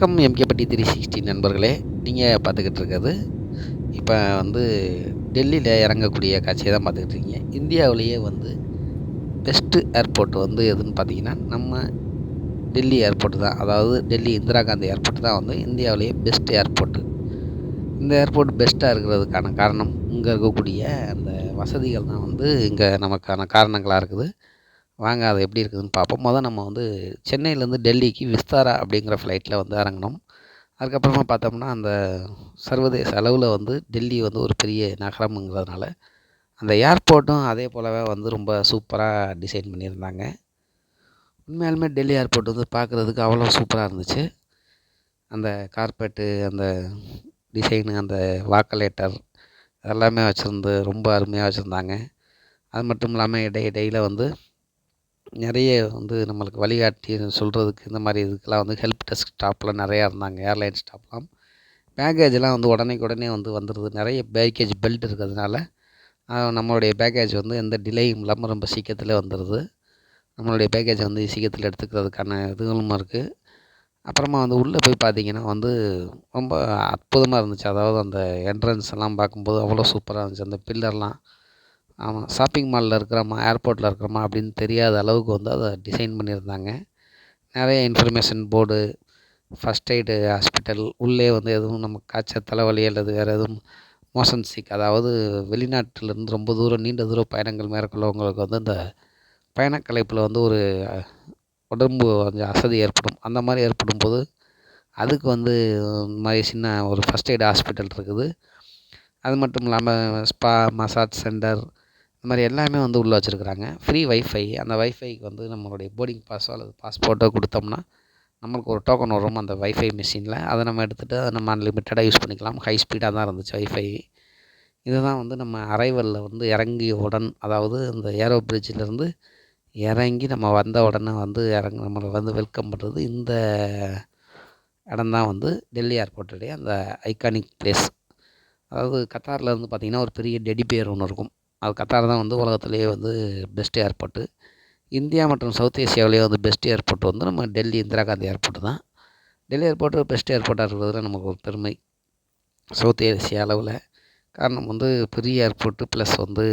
வணக்கம் எம்கேபட்டி three sixty நண்பர்களே. நீங்கள் பார்த்துக்கிட்டு இருக்கிறது இப்போ வந்து டெல்லியில் இறங்கக்கூடிய காட்சியை தான் பார்த்துக்கிட்டு இருக்கீங்க. இந்தியாவிலேயே வந்து பெஸ்ட்டு ஏர்போர்ட் வந்து எதுன்னு பார்த்தீங்கன்னா நம்ம டெல்லி ஏர்போர்ட்டு தான். அதாவது டெல்லி இந்திரா காந்தி ஏர்போர்ட் தான் வந்து இந்தியாவிலேயே பெஸ்ட் ஏர்போர்ட்டு இந்த ஏர்போர்ட் பெஸ்ட்டாக இருக்கிறதுக்கான காரணம் இங்கே இருக்கக்கூடிய அந்த வசதிகள் தான் வந்து இங்கே நமக்கான காரணங்களாக இருக்குது. வாங்க அது எப்படி இருக்குதுன்னு பார்ப்போம். மொதல் நம்ம வந்து சென்னையிலேருந்து டெல்லிக்கு விஸ்தாரா அப்படிங்கிற ஃப்ளைட்டில் வந்து இறங்கினோம். அதுக்கப்புறமா பார்த்தோம்னா அந்த சர்வதேச அளவில் வந்து டெல்லி வந்து ஒரு பெரிய நகரம்ங்கிறதுனால அந்த ஏர்போர்ட்டும் அதே போலவே வந்து ரொம்ப சூப்பராக டிசைன் பண்ணியிருந்தாங்க. உண்மையாலுமே டெல்லி ஏர்போர்ட் வந்து பார்க்குறதுக்கு அவ்வளோ சூப்பராக இருந்துச்சு. அந்த கார்பெட்டு அந்த டிசைனு அந்த வாக்கலேட்டர் எல்லாமே வச்சுருந்து ரொம்ப அருமையாக வச்சுருந்தாங்க. அது மட்டும் இல்லாமல் இடை இடையில் வந்து நிறைய வந்து நம்மளுக்கு வழிகாட்டி சொல்கிறதுக்கு இந்த மாதிரி இதுக்கெல்லாம் வந்து ஹெல்ப் டெஸ்க் ஸ்டாஃப்லாம் நிறையா இருந்தாங்க ஏர்லைன் ஸ்டாஃப்லாம் பேக்கேஜ்லாம் வந்து உடனேக்கு உடனே வந்து வந்துடுது நிறைய பேக்கேஜ் பெல்ட் இருக்கிறதுனால நம்மளுடைய பேக்கேஜ் வந்து எந்த டிலேயும் இல்லாமல் ரொம்ப சீக்கிரத்தில் வந்துடுது நம்மளுடைய பேக்கேஜை வந்து சீக்கிரத்தில் எடுத்துக்கிறதுக்கான இதுகளும் இருக்குது அப்புறமா வந்து உள்ளே போய் பார்த்தீங்கன்னா வந்து ரொம்ப அற்புதமாக இருந்துச்சு. அதாவது அந்த என்ட்ரன்ஸ் எல்லாம் பார்க்கும்போது அவ்வளோ சூப்பராக இருந்துச்சு. அந்த பில்லர்லாம் ஆமாம் ஷாப்பிங் மாலில் இருக்கிறோமா ஏர்போர்ட்டில் இருக்கிறோமா அப்படின்னு தெரியாத அளவுக்கு வந்து அதை டிசைன் பண்ணியிருந்தாங்க. நிறைய information board first aid hospital உள்ளே வந்து எதுவும் நமக்கு காய்ச்சல் தலைவலி அல்லது வேறு எதுவும் மோஷன் சிக் அதாவது வெளிநாட்டிலேருந்து ரொம்ப தூரம் நீண்ட தூர பயணங்கள் மேற்கொள்ளவங்களுக்கு வந்து இந்த பயணக்கலைப்பில் வந்து ஒரு உடம்பு கொஞ்சம் அசதி ஏற்படும். அந்த மாதிரி ஏற்படும் போது அதுக்கு வந்து இந்த மாதிரி சின்ன ஒரு ஃபஸ்ட் எய்டு ஹாஸ்பிட்டல் இருக்குது. அது மட்டும் இல்லாமல் ஸ்பா மசாஜ் சென்டர் இது மாதிரி எல்லாமே வந்து உள்ளே வச்சுருக்குறாங்க. ஃப்ரீ வைஃபை அந்த வைஃபைக்கு வந்து நம்மளுடைய போர்டிங் பாஸோ அல்லது பாஸ்போர்ட்டோ கொடுத்தோம்னா நம்மளுக்கு ஒரு டோக்கன் வரும் அந்த வைஃபை மிஷினில் அதை நம்ம எடுத்துகிட்டு அதை நம்ம அன்லிமிட்டடாக யூஸ் பண்ணிக்கலாம். ஹை ஸ்பீடாக தான் இருந்துச்சு வைஃபை இதுதான் வந்து நம்ம அரைவலில் வந்து இறங்கிய உடன் அதாவது இந்த ஏரோ பிரிட்ஜிலேருந்து இறங்கி நம்ம வந்த உடனே வந்து இறங்க நம்மளை வந்து வெல்கம் பண்ணுறது இந்த இடம் தான் வந்து டெல்லி ஏர்போர்ட்டுடைய அந்த ஐகானிக் பிளேஸ் அதாவது கத்தாரில் இருந்து பார்த்திங்கன்னா ஒரு பெரிய டெடி பேர் ஒன்று இருக்கும். அது கத்தார் தான் வந்து உலகத்துலேயே வந்து பெஸ்ட் ஏர்போர்ட்டு. இந்தியா மற்றும் சவுத் ஏஷியாவிலேயே வந்து பெஸ்ட் ஏர்போர்ட் வந்து நம்ம டெல்லி இந்திரா காந்தி ஏர்போர்ட்டு தான். டெல்லி ஏர்போர்ட்டு பெஸ்ட் ஏர்போர்ட்டாக இருக்கிறதுல நமக்கு ஒரு பெருமை. சவுத் ஏசியா அளவில். காரணம் வந்து பெரிய ஏர்போர்ட்டு ப்ளஸ் வந்து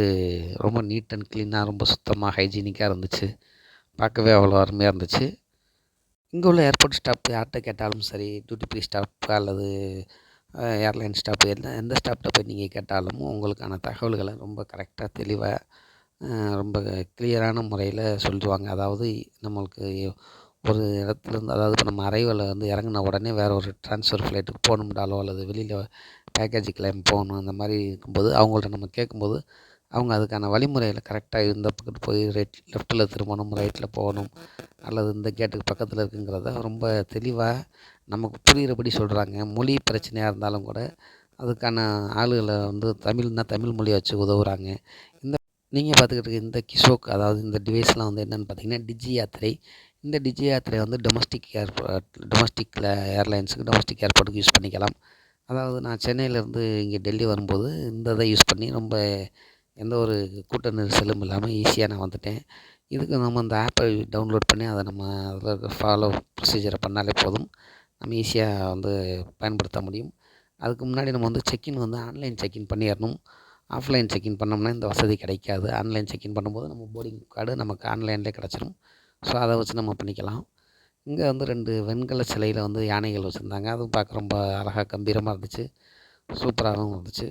ரொம்ப நீட் அண்ட் க்ளீனாக ரொம்ப சுத்தமாக ஹைஜீனிக்காக இருந்துச்சு. பார்க்கவே அவ்வளோ அருமையாக இருந்துச்சு. இங்கே உள்ள ஏர்போர்ட் ஸ்டாஃப் யார்கிட்ட கேட்டாலும் சரி டியூட்டி ஃப்ரீ ஸ்டாஃப் அல்லது ஏர்லைன் ஸ்டாஃப் எந்த எந்த ஸ்டாஃப்கிட்ட போய் நீங்கள் கேட்டாலும் உங்களுக்கான தகவல்களை ரொம்ப கரெக்டாக தெளிவாக ரொம்ப கிளியரான முறையில் சொல்லிடுவாங்க அதாவது நம்மளுக்கு ஒரு இடத்துலேருந்து அதாவது இப்போ நம்ம அரைவில் வந்து இறங்குன உடனே வேறு ஒரு ட்ரான்ஸ்ஃபர் ஃப்ளைட்டுக்கு போகணும்டாலோ அல்லது வெளியில் பேக்கேஜ் கிளைம் போகணும் அந்த மாதிரி இருக்கும்போது அவங்கள்ட்ட நம்ம கேட்கும்போது அவங்க அதுக்கான வழிமுறையில் கரெக்டாக இந்த பக்கத்து போய் ரைட் லெஃப்ட்டில் திரும்பணும் ரைட்டில் போகணும் அல்லது இந்த கேட்டுக்கு பக்கத்தில் இருக்குங்கிறத ரொம்ப தெளிவாக நமக்கு புரிகிறபடி சொல்கிறாங்க மொழி பிரச்சனையாக இருந்தாலும் கூட அதுக்கான ஆளுகளை வந்து தமிழ்னா தமிழ் மொழியை வச்சு உதவுறாங்க. இந்த நீங்கள் பார்த்துக்கிட்டு இருக்க இந்த கிஷோக் அதாவது இந்த டிவைஸ்லாம் வந்து என்னென்னு பார்த்தீங்கன்னா டிஜி யாத்திரை. இந்த டிஜி யாத்திரை வந்து டொமஸ்டிக் ஏர்போர்ட் டொமஸ்டிக்கில் ஏர்லைன்ஸுக்கு டொமஸ்டிக் ஏர்போர்ட்டுக்கு யூஸ் பண்ணிக்கலாம். அதாவது நான் சென்னையிலேருந்து இங்கே டெல்லி வரும்போது இந்த இதை யூஸ் பண்ணி ரொம்ப எந்த ஒரு கூட்ட நெரிசலும் இல்லாமல் ஈஸியாக நான் வந்துட்டேன். இதுக்கு நம்ம இந்த ஆப்பை டவுன்லோட் பண்ணி அதை நம்ம அதில் ஃபாலோ ப்ரொசீஜரை பண்ணாலே போதும். நம்ம ஈஸியாக வந்து பயன்படுத்த முடியும். அதுக்கு முன்னாடி நம்ம வந்து செக்இன் வந்து ஆன்லைன் செக்இன் பண்ணிடணும். ஆஃப்லைன் செக்இன் பண்ணோம்னா இந்த வசதி கிடைக்காது. ஆன்லைன் செக்இன் பண்ணும்போது நம்ம போர்டிங் கார்டு நமக்கு ஆன்லைன்லேயே கிடச்சிரும். ஸோ அதை வச்சு நம்ம பண்ணிக்கலாம். இங்கே வந்து ரெண்டு வெண்கல சிலையில் வந்து யானைகள் வச்சுருந்தாங்க. அதுவும் பார்க்க ரொம்ப அழகாக கம்பீரமாக இருந்துச்சு. சூப்பராகவும் இருந்துச்சு.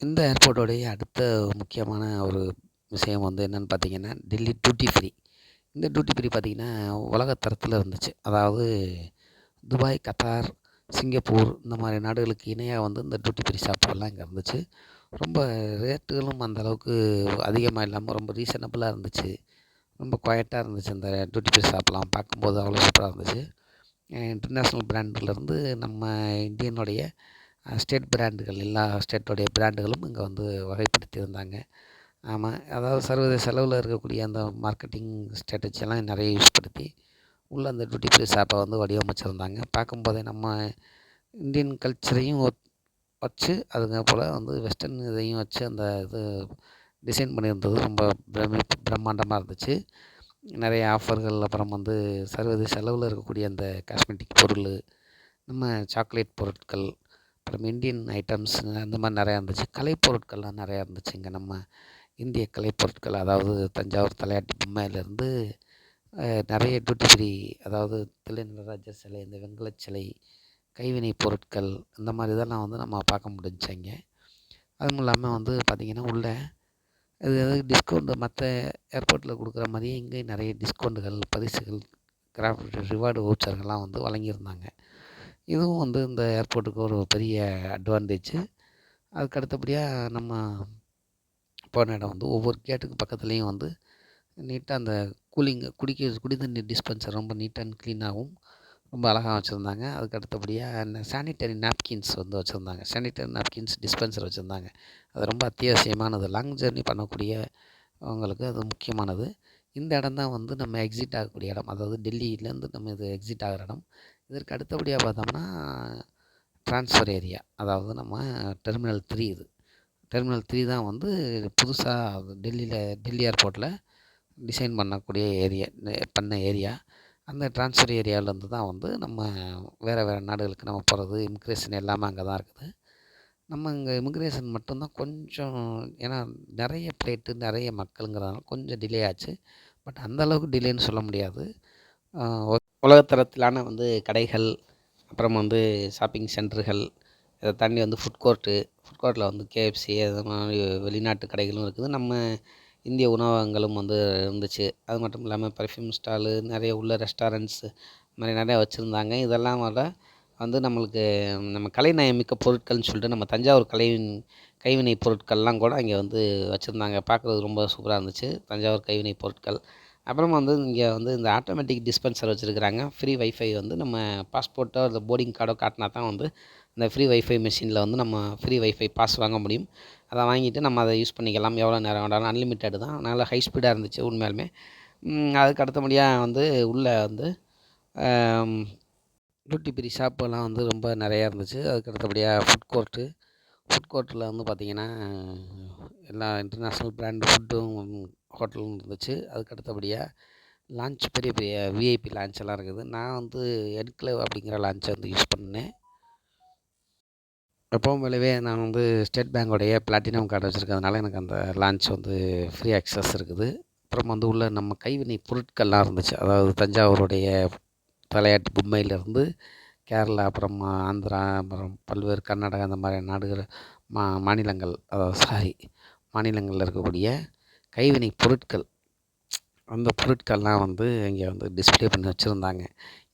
இந்த ஏர்போர்ட்டோடைய அடுத்த முக்கியமான ஒரு விஷயம் வந்து என்னென்னு பார்த்தீங்கன்னா டெல்லி டியூட்டி ஃப்ரீ. இந்த டியூட்டி ஃப்ரீ பார்த்திங்கன்னா உலகத்தரத்தில் இருந்துச்சு. அதாவது துபாய் கத்தார் சிங்கப்பூர் இந்த மாதிரி நாடுகளுக்கு இணையாக வந்து இந்த டியூட்டி ஃப்ரீ ஷாப்புகள்லாம் இங்கே இருந்துச்சு. ரொம்ப ரேட்டுகளும் அந்தளவுக்கு அதிகமாக இல்லாமல் ரொம்ப ரீசனபிளாக இருந்துச்சு. ரொம்ப குவாய்ட்டாக இருந்துச்சு அந்த டியூட்டி ஃப்ரீ ஷாப்லாம் பார்க்கும்போது அவ்வளோ சூப்பராக இருந்துச்சு. இன்டர்நேஷ்னல் பிராண்ட்லேருந்து நம்ம இந்தியனுடைய ஸ்டேட் பிராண்டுகள் எல்லா ஸ்டேட்டோடைய பிராண்டுகளும் இங்கே வந்து வகைப்படுத்தியிருந்தாங்க. ஆமாம் அதாவது சர்வதேச அளவில் இருக்கக்கூடிய அந்த மார்க்கெட்டிங் ஸ்ட்ராட்டஜியெல்லாம் நிறைய யூஸ் படுத்தி உள்ளே அந்த டியூட்டி ஃப்ரீ ஷாப்பை வந்து வடிவமைச்சிருந்தாங்க. பார்க்கும்போதே நம்ம இந்தியன் கல்ச்சரையும் வச்சு அதுங்க போல் வந்து வெஸ்டர்ன் இதையும் வச்சு அந்த இது டிசைன் பண்ணியிருந்தது ரொம்ப பிரமி பிரம்மாண்டமாக இருந்துச்சு. நிறைய ஆஃபர்கள் அப்புறம் வந்து சர்வதேச அளவில் இருக்கக்கூடிய அந்த காஸ்மெட்டிக் பொருள் நம்ம சாக்லேட் பொருட்கள் அப்புறம் இந்தியன் ஐட்டம்ஸ் அந்த மாதிரி நிறையா இருந்துச்சு. கலைப்பொருட்கள்லாம் நிறையா இருந்துச்சு இங்கே நம்ம இந்திய கலைப்பொருட்கள். அதாவது தஞ்சாவூர் தலையாட்டி பொம்மையிலேருந்து நிறைய டியூட்டி ஃப்ரீ அதாவது தில்லை நடராஜர் சிலை இந்த வெங்கல சிலை கைவினை பொருட்கள் இந்த மாதிரி இதெல்லாம் வந்து நம்ம பார்க்க முடிஞ்சு அங்கே. அதுவும் இல்லாமல் வந்து பார்த்திங்கன்னா உள்ளே இது எதாவது டிஸ்கவுண்ட் மற்ற ஏர்போர்ட்டில் கொடுக்குற மாதிரியே இங்கேயும் நிறைய டிஸ்கவுண்ட்டுகள் பரிசுகள் கிராஃப்ட் ரிவார்டு வவுச்சர்கள்லாம் வந்து வழங்கியிருந்தாங்க. இதுவும் வந்து இந்த ஏர்போர்ட்டுக்கு ஒரு பெரிய அட்வான்டேஜு அதுக்கு அடுத்தபடியாக நம்ம போன இடம் வந்து ஒவ்வொரு கேட்டுக்கு பக்கத்துலேயும் வந்து நீட்டாக அந்த கூலிங் குடிக்க குடி தண்ணி டிஸ்பென்சர் ரொம்ப நீட் அண்ட் க்ளீனாகவும் ரொம்ப அழகாக வச்சுருந்தாங்க. அதுக்கு அடுத்தபடியாக இந்த சானிட்டரி நாப்கின்ஸ் வந்து வச்சுருந்தாங்க. சானிட்டரி நாப்கின்ஸ் டிஸ்பென்சர் வச்சுருந்தாங்க. அது ரொம்ப அத்தியாவசியமானது. லாங் ஜர்னி பண்ணக்கூடிய அவங்களுக்கு அது முக்கியமானது. இந்த இடம் தான் வந்து நம்ம எக்ஸிட் ஆகக்கூடிய இடம். அதாவது டெல்லியிலேருந்து நம்ம இது எக்ஸிட் ஆகிற இடம். இதற்கு அடுத்தபடியாக பார்த்தோம்னா ட்ரான்ஸ்ஃபர் ஏரியா அதாவது நம்ம டெர்மினல் த்ரீ இது. டெர்மினல் த்ரீ தான் வந்து புதுசாக டெல்லியில் டெல்லி ஏர்போர்ட்டில் டிசைன் பண்ணக்கூடிய ஏரியா பண்ண ஏரியா அந்த ட்ரான்ஸ்ஃபர் ஏரியாவிலேருந்து தான் வந்து நம்ம வேறு வேறு நாடுகளுக்கு நம்ம போகிறது இமிக்ரேஷன் எல்லாமே அங்கே தான் இருக்குது. நம்ம இங்கே இமிக்ரேஷன் மட்டும்தான் கொஞ்சம் ஏன்னா நிறைய ப்ளேட்டு நிறைய மக்களுங்கிறதுனால கொஞ்சம் டிலே ஆச்சு. பட் அந்தளவுக்கு டிலேன்னு சொல்ல முடியாது. உலகத்தரத்திலான வந்து கடைகள் அப்புறம் வந்து ஷாப்பிங் சென்டர்கள் இதை தாண்டி வந்து ஃபுட் கோர்ட்டு ஃபுட் கோர்ட்டில் வந்து கேஎஃப்சி அது மாதிரி வெளிநாட்டு கடைகளும் இருக்குது. நம்ம இந்திய உணவகங்களும் வந்து இருந்துச்சு. அது மட்டும் இல்லாமல் பர்ஃப்யூம் ஸ்டாலு நிறைய உள்ள ரெஸ்டாரண்ட்ஸு இது மாதிரி நிறையா வச்சுருந்தாங்க. இதெல்லாம் வர வந்து நம்மளுக்கு நம்ம கலைநயமிக்க பொருட்கள்னு சொல்லிட்டு நம்ம தஞ்சாவூர் கலைவின் கைவினை பொருட்கள்லாம் கூட அங்கே வந்து வச்சுருந்தாங்க. பார்க்குறது ரொம்ப சூப்பராக இருந்துச்சு. தஞ்சாவூர் கைவினை பொருட்கள். அப்புறமா வந்து இங்கே வந்து இந்த ஆட்டோமேட்டிக் டிஸ்பென்சர் வச்சுருக்குறாங்க. ஃப்ரீ வைஃபை வந்து நம்ம பாஸ்போர்ட்டோ இல்லை போர்டிங் கார்டோ காட்டினா தான் வந்து இந்த ஃப்ரீ வைஃபை மிஷினில் வந்து நம்ம ஃப்ரீ வைஃபை பாஸ் வாங்க முடியும். அதை வாங்கிட்டு நம்ம அதை யூஸ் பண்ணிக்கலாம். எவ்வளோ நேரம் வேணாலும். அன்லிமிட்டெட் தான். நல்லா ஹை ஸ்பீடாக இருந்துச்சு உண்மையாலுமே. அதுக்கு அடுத்தபடியாக வந்து உள்ளே வந்து டியூட்டி ஃப்ரீ ஷாப்பெல்லாம் வந்து ரொம்ப நிறையா இருந்துச்சு. அதுக்கு அடுத்தபடியாக ஃபுட் கோர்ட்டு ஃபுட் கோர்ட்டில் வந்து பார்த்திங்கன்னா எல்லா இன்டர்நேஷ்னல் பிராண்டு ஃபுட்டும் ஹோட்டலும் இருந்துச்சு. அதுக்கு அடுத்தபடியாக லான்ச் பெரிய பெரிய விஐபி லான்ச் எல்லாம் இருக்குது. நான் வந்து என்க்ளேவ் அப்படிங்கிற லான்ச்சை வந்து யூஸ் பண்ணேன் எப்பவும் போலவே நான் வந்து ஸ்டேட் பேங்கோடைய பிளாட்டினம் கார்டு வச்சுருக்கிறதுனால எனக்கு அந்த லான்ச் வந்து ஃப்ரீ ஆக்சஸ் இருக்குது. அப்புறம் வந்து உள்ள நம்ம கைவினை பொருட்கள்லாம் இருந்துச்சு. அதாவது தஞ்சாவூருடைய தலையாட்டு பொம்மையிலேருந்து கேரளா அப்புறம் ஆந்திரா அப்புறம் பல்வேறு கர்நாடகா அந்த மாதிரி நாடுகள் மா மாநிலங்கள் அதாவது சாரி மாநிலங்களில் இருக்கக்கூடிய கைவினை பொருட்கள். அந்த பொருட்கள்லாம் வந்து இங்கே வந்து டிஸ்பிளே பண்ணி வச்சுருந்தாங்க.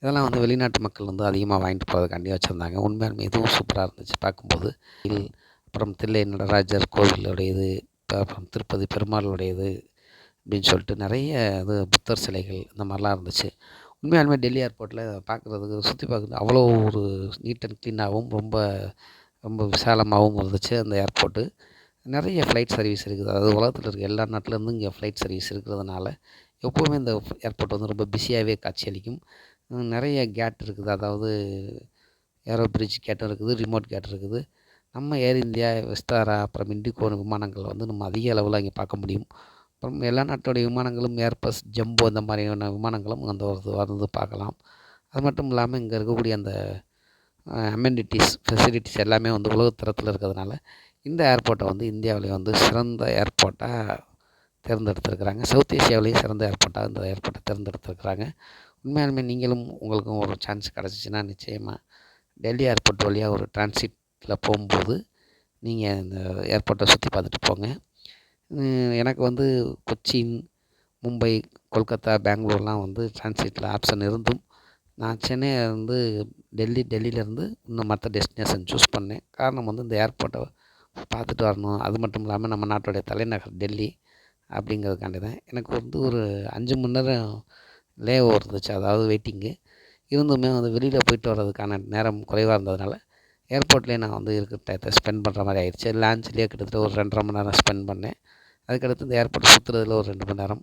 இதெல்லாம் வந்து வெளிநாட்டு மக்கள் வந்து அதிகமாக வாங்கிட்டு போகிறதுக்காண்டி வச்சுருந்தாங்க. உண்மையாலுமே இதுவும் சூப்பராக இருந்துச்சு பார்க்கும்போது. அப்புறம் தில்லை நடராஜர் கோவிலுடையது அப்புறம் திருப்பதி பெருமாளுடையது அப்படின்னு சொல்லிட்டு நிறைய இது புத்தர் சிலைகள் இந்த மாதிரிலாம் இருந்துச்சு. உண்மையாலுமே டெல்லி ஏர்போர்ட்டில் பார்க்குறதுக்கு சுற்றி பார்க்குறது அவ்வளோ ஒரு நீட் அண்ட் க்ளீனாகவும் ரொம்ப ரொம்ப விசாலமாகவும் இருந்துச்சு அந்த ஏர்போர்ட்டு. நிறைய ஃப்ளைட் சர்வீஸ் இருக்குது. அதாவது உலகத்தில் இருக்க எல்லா நாட்டிலேருந்தும் இங்கே ஃப்ளைட் சர்வீஸ் இருக்கிறதுனால எப்போவுமே இந்த ஏர்போர்ட் வந்து ரொம்ப பிஸியாகவே காட்சியளிக்கும். நிறைய கேட் இருக்குது. அதாவது ஏரோ பிரிட்ஜ் கேட்டும் இருக்குது ரிமோட் கேட் இருக்குது. நம்ம ஏர் இந்தியா விஸ்தாரா அப்புறம் இண்டிகோ விமானங்கள் வந்து நம்ம அதிக அளவில் இங்கே பார்க்க முடியும். அப்புறம் எல்லா நாட்டோடைய விமானங்களும் ஏர்பஸ் ஜம்போ இந்த மாதிரியான விமானங்களும் அந்த வருது வந்து பார்க்கலாம். அது மட்டும் இல்லாமல் இங்கே இருக்கக்கூடிய அந்த அமெனிட்டிஸ் ஃபெசிலிட்டிஸ் எல்லாமே வந்து உலகத்தரத்தில் இருக்கிறதுனால இந்த ஏர்போர்ட்டை வந்து இந்தியாவிலே வந்து சிறந்த ஏர்போர்ட்டாக தேர்ந்தெடுத்திருக்கிறாங்க. சவுத் ஏஷியாவிலேயும் சிறந்த ஏர்போர்ட்டாக இந்த ஏர்போர்ட்டை தேர்ந்தெடுத்திருக்கிறாங்க. உண்மையாலுமே நீங்களும் உங்களுக்கும் ஒரு சான்ஸ் கிடச்சிச்சின்னா நிச்சயமாக டெல்லி ஏர்போர்ட் வழியாக ஒரு டிரான்சிட்டில் போகும்போது நீங்கள் இந்த ஏர்போர்ட்டை சுற்றி பார்த்துட்டு போங்க. எனக்கு வந்து கொச்சின் மும்பை கொல்கத்தா பெங்களூர்லாம் வந்து டிரான்சிட்டில் ஆப்ஷன் இருந்தும். நான் சென்னையில் வந்து டெல்லி டெல்லியிலேருந்து இன்னும் மற்ற டெஸ்டினேஷன் சூஸ் பண்ணேன். காரணம் வந்து இந்த ஏர்போர்ட்டை பார்த்துட்டு வரணும். அது மட்டும் இல்லாமல் நம்ம நாட்டுடைய தலைநகர் டெல்லி அப்படிங்கிறதுக்காண்டி தான். எனக்கு வந்து ஒரு அஞ்சு மணி நேரம் லே ஓவர் இருந்துச்சு. அதாவது வெயிட்டிங்கு இருந்துமே வந்து வெளியில் போயிட்டு வர்றதுக்கான நேரம் குறைவாக இருந்ததுனால ஏர்போர்ட்லேயே நான் வந்து இருக்கிற டயத்தை ஸ்பெண்ட் பண்ணுற மாதிரி ஆயிடுச்சு. லான்ச்லேயே கிட்டத்தட்ட ஒரு ரெண்டரை மணி நேரம் ஸ்பெண்ட் பண்ணேன். அதுக்கடுத்து இந்த ஏர்போர்ட் சுற்றுறதுல ஒரு ரெண்டு மணி நேரம்.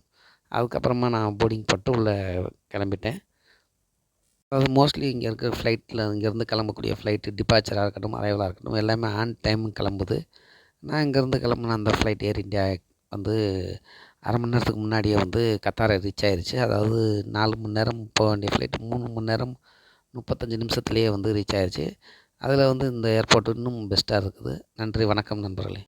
அதுக்கப்புறமா நான் போர்டிங் போட்டு உள்ளே கிளம்பிட்டேன். அதாவது மோஸ்ட்லி இங்கே இருக்கிற ஃப்ளைட்டில் இங்கேருந்து கிளம்பக்கூடிய ஃப்ளைட்டு டிபார்ச்சராக இருக்கட்டும் அரைவலாக இருக்கட்டும் எல்லாமே ஆன் டைம் கிளம்புது. நான் இங்கேருந்து கிளம்புன அந்த ஃப்ளைட் ஏர் இந்தியா வந்து அரை மணி நேரத்துக்கு முன்னாடியே வந்து கத்தாரை ரீச் ஆயிடுச்சு அதாவது நாலு மணி நேரம் போக வேண்டிய ஃப்ளைட்டு மூணு மணி நேரம் முப்பத்தஞ்சு நிமிஷத்துலேயே வந்து ரீச் ஆயிடுச்சு அதில் வந்து இந்த ஏர்போர்ட் இன்னும் பெஸ்ட்டாக இருக்குது. நன்றி வணக்கம் நண்பர்களே.